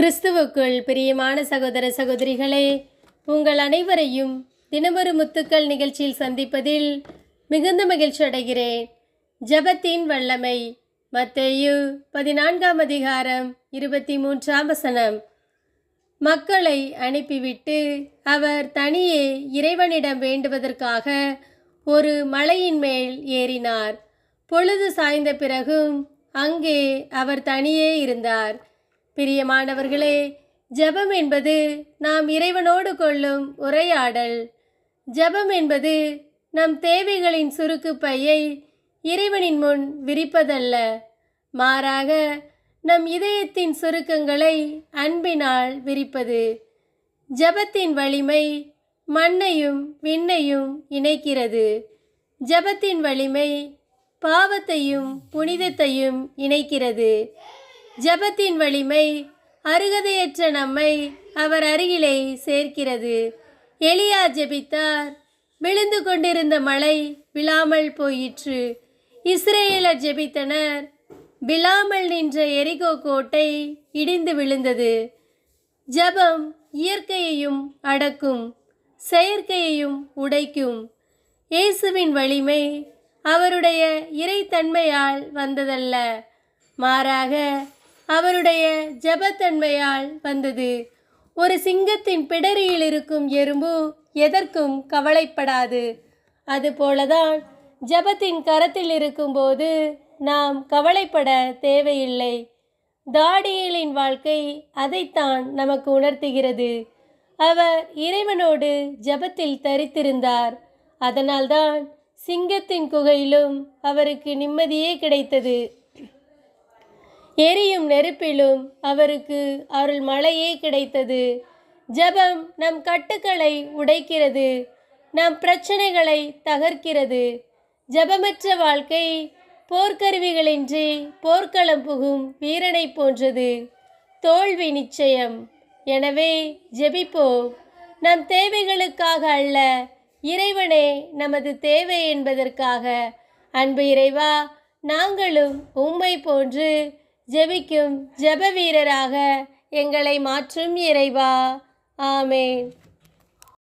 கிறிஸ்துவுக்குள் பிரியமான சகோதர சகோதரிகளே உங்கள் அனைவரையும் தினமொரு முத்துக்கள் நிகழ்ச்சியில் சந்திப்பதில் மிகுந்த மகிழ்ச்சி அடைகிறேன். ஜெபத்தின் வல்லமை மத்தேயு பதினான்காம் அதிகாரம் இருபத்தி மூன்றாம் வசனம். மக்களை அனுப்பிவிட்டு அவர் தனியே இறைவனிடம் வேண்டுவதற்காக ஒரு மலையின் மேல் ஏறினார். பொழுது சாய்ந்த பிறகும் அங்கே அவர் தனியே இருந்தார். பிரியமானவர்களே ஜெபம் என்பது நாம் இறைவனோடு கொள்ளும் உரையாடல். ஜெபம் என்பது நம் தேவைகளின் சுருக்கு பையை இறைவனின் முன் விரிப்பதல்ல. மாறாக நம் இதயத்தின் சுருக்கங்களை அன்பினால் விரிப்பது. ஜெபத்தின் வலிமை மண்ணையும் விண்ணையும் இணைக்கிறது. ஜெபத்தின் வலிமை பாவத்தையும் புனிதத்தையும் இணைக்கிறது. ஜெபத்தின் வலிமை அருகதையற்ற நம்மை அவர் அருகிலே சேர்க்கிறது. எலியா ஜெபித்தார். விழுந்து கொண்டிருந்த மழை விழாமல் போயிற்று. இஸ்ரேலர் ஜெபித்தனர். விழாமல் நின்ற எரிகோ கோட்டை இடிந்து விழுந்தது. ஜெபம் இயற்கையையும் அடக்கும் செயற்கையையும் உடைக்கும். இயேசுவின் வலிமை அவருடைய இறைத்தன்மையால் வந்ததல்ல. மாறாக அவருடைய ஜெபத்தன்மையால் வந்தது. ஒரு சிங்கத்தின் பிடரியில் இருக்கும் எறும்பு எதற்கும் கவலைப்படாது. அதுபோலதான் ஜெபத்தின் கரத்தில் இருக்கும்போது நாம் கவலைப்பட தேவையில்லை. தாடியலின் வாழ்க்கை அதைத்தான் நமக்கு உணர்த்துகிறது. அவர் இறைவனோடு ஜெபத்தில் தரித்திருந்தார். அதனால்தான் சிங்கத்தின் குகையிலும் அவருக்கு நிம்மதியே கிடைத்தது. எரியும் நெருப்பிலும் அவருக்கு அருள் மழையே கிடைத்தது. ஜெபம் நம் கட்டுக்களை உடைக்கிறது நம் பிரச்சனைகளை தகர்க்கிறது. ஜெபமற்ற வாழ்க்கை போர்க்கருவிகளின்றி போர்க்களம் புகும் வீரனை போன்றது. தோல்வி நிச்சயம். எனவே ஜெபிப்போம். நம் தேவைகளுக்காக அல்ல இறைவனே நமது தேவை என்பதற்காக. அன்பு இறைவா நாங்களும் உம்மை போன்று ஜெபிக்கும் ஜெப வீரராக எங்களை மாற்றும் இறைவா. ஆமேன்.